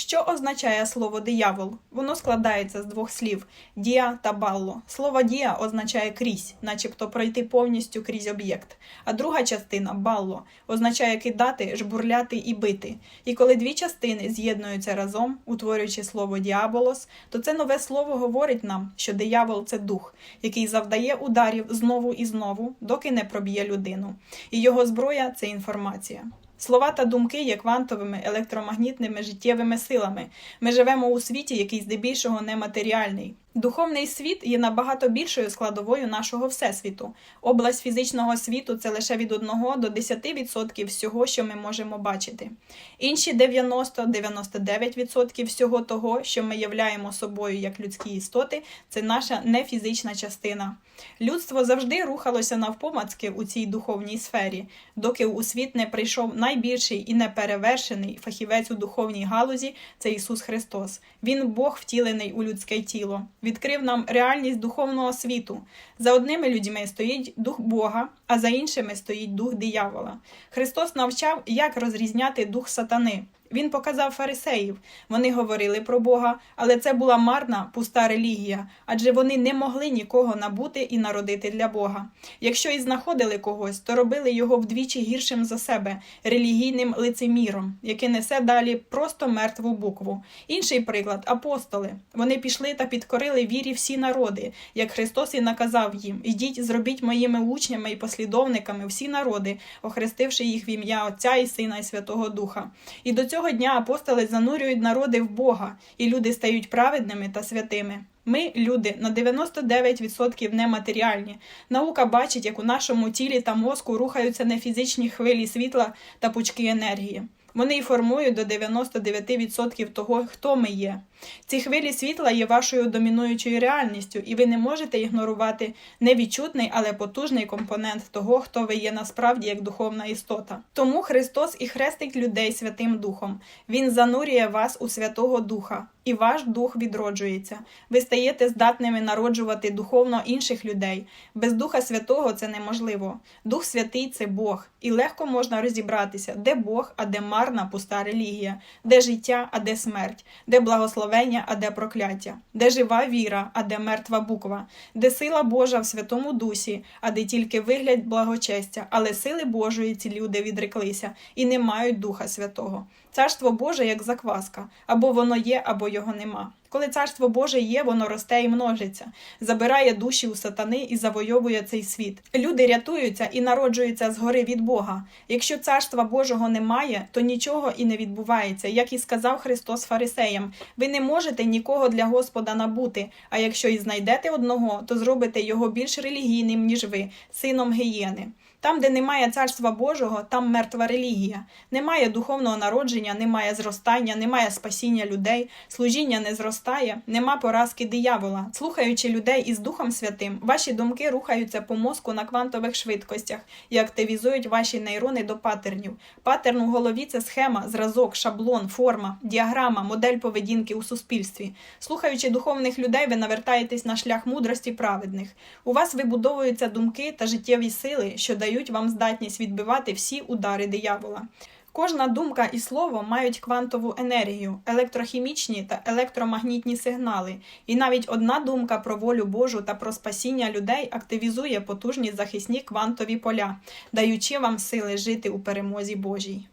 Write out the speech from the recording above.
Що означає слово диявол? Воно складається з двох слів дія та балло. Слово дія означає крізь, начебто пройти повністю крізь об'єкт. А друга частина балло означає кидати, жбурляти і бити. І коли дві частини з'єднуються разом, утворюючи слово діаболос, то це нове слово говорить нам, що диявол це дух, який завдає ударів знову і знову, доки не проб'є людину. І його зброя це інформація. Слова та думки є квантовими електромагнітними життєвими силами. Ми живемо у світі, який здебільшого нематеріальний. Духовний світ є набагато більшою складовою нашого всесвіту. Область фізичного світу це лише від 1 до 10% всього, що ми можемо бачити. Інші 90-99% всього того, що ми являємо собою як людські істоти, це наша нефізична частина. Людство завжди рухалося навпомацки у цій духовній сфері, доки у світ не прийшов найбільший і неперевершений фахівець у духовній галузі це Ісус Христос. Він Бог втілений у людське тіло, відкрив нам реальність духовного світу. За одними людьми стоїть дух Бога, а за іншими стоїть дух диявола. Христос навчав, як розрізняти дух сатани. Він показав фарисеїв. Вони говорили про Бога, але це була марна, пуста релігія, адже вони не могли нікого набути і народити для Бога. Якщо і знаходили когось, то робили його вдвічі гіршим за себе, релігійним лицеміром, який несе далі просто мертву букву. Інший приклад апостоли. Вони пішли та підкорили вірі всі народи, як Христос і наказав їм: Ідіть, зробіть моїми учнями і послідовниками всі народи, охрестивши їх в ім'я Отця і Сина і Святого Духа. І до цього дня апостоли занурюють народи в Бога, і люди стають праведними та святими. Ми, люди, на 99% нематеріальні. Наука бачить, як у нашому тілі та мозку рухаються нефізичні хвилі світла та пучки енергії. Вони і формують до 99% того, хто ми є. Ці хвилі світла є вашою домінуючою реальністю, і ви не можете ігнорувати невідчутний, але потужний компонент того, хто ви є насправді як духовна істота. Тому Христос і хрестить людей Святим Духом. Він занурює вас у Святого Духа, і ваш дух відроджується. Ви стаєте здатними народжувати духовно інших людей. Без Духа Святого це неможливо. Дух Святий це Бог, і легко можна розібратися, де Бог, а де марна пуста релігія, де життя, а де смерть, де благословення, а де прокляття, де жива віра, а де мертва буква, де сила Божа в Святому Дусі, а де тільки вигляд благочестя, але сили Божої ці люди відреклися і не мають Духа Святого. Царство Боже як закваска, або воно є, або його нема. Коли царство Боже є, воно росте і множиться, забирає душі у сатани і завойовує цей світ. Люди рятуються і народжуються згори від Бога. Якщо царства Божого немає, то нічого і не відбувається. Як і сказав Христос фарисеям, ви не можете нікого для Господа набути. А якщо і знайдете одного, то зробите його більш релігійним, ніж ви, сином гієни. Там, де немає царства Божого, там мертва релігія. Немає духовного народження, немає зростання, немає спасіння людей, служіння не зростає, нема поразки диявола. Слухаючи людей із Духом Святим, ваші думки рухаються по мозку на квантових швидкостях і активізують ваші нейрони до патернів. Патерн у голові це схема, зразок, шаблон, форма, діаграма, модель поведінки у суспільстві. Слухаючи духовних людей, ви навертаєтесь на шлях мудрості праведних. У вас вибудовуються думки та життєві сили, що дають вам здатність відбивати всі удари диявола. Кожна думка і слово мають квантову енергію, електрохімічні та електромагнітні сигнали, і навіть одна думка про волю Божу та про спасіння людей активізує потужні захисні квантові поля, даючи вам сили жити у перемозі Божій.